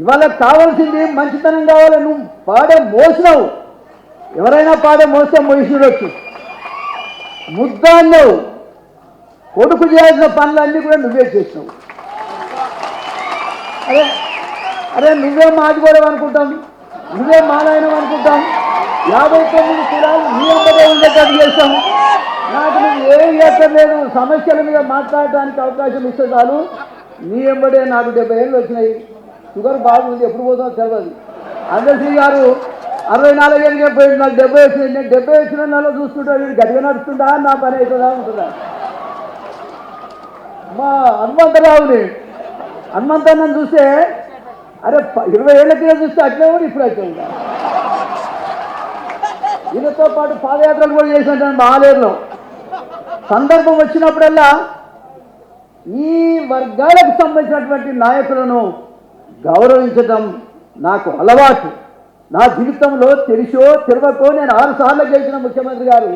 ఇవాళ కావాల్సింది మంచితనం కావాలి నువ్వు పాడే మోసినావు. ఎవరైనా పాడే మోస్తే మోసిడొచ్చు ముద్ద అన్నావు కొడుకు చేయాల్సిన పనులన్నీ కూడా నువ్వే చేసినావు. అరే అరే నువ్వే మాదిగోడం అనుకుంటాం. నువ్వే మానాయనం అనుకుంటాం. యాభై తొమ్మిది కులాలు నీ అందరే ఉండేటట్టు చేస్తాం నాకు నువ్వు ఏం చేస్తలేదు సమస్యల మీద మాట్లాడడానికి అవకాశం ఇస్తే చాలు. నీ ఎంబడే నాకు డెబ్బై ఏళ్ళు వచ్చినాయి. షుగర్ బాగుంది ఎప్పుడు పోతుందో తెలియదు అందశ్రీ గారు అరవై నాలుగేళ్ళకే పోయింది నాకు డెబ్బై వేసింది నేను డెబ్బై వేసిన నెలలో చూస్తుంటా వీడు గట్టిగా నడుస్తుందా నా పని అవుతుందా ఉంటుందా మా హనుమంతరావుని హనుమంతన్నని చూస్తే అరే ఇరవై ఏళ్ళ కింద చూస్తే అట్లే కూడా ఇప్పుడు అవుతుంది ఉందా? ఈయనతో పాటు పాదయాత్రలు కూడా చేసినట్టు మహాలేరులో సందర్భం వచ్చినప్పుడల్లా ఈ వర్గాలకు సంబంధించినటువంటి నాయకులను గౌరవించడం నాకు అలవాటు. నా జీవితంలో తెలిసో తెలియకో నేను ఆరు సార్లు గెలిచిన ముఖ్యమంత్రి గారు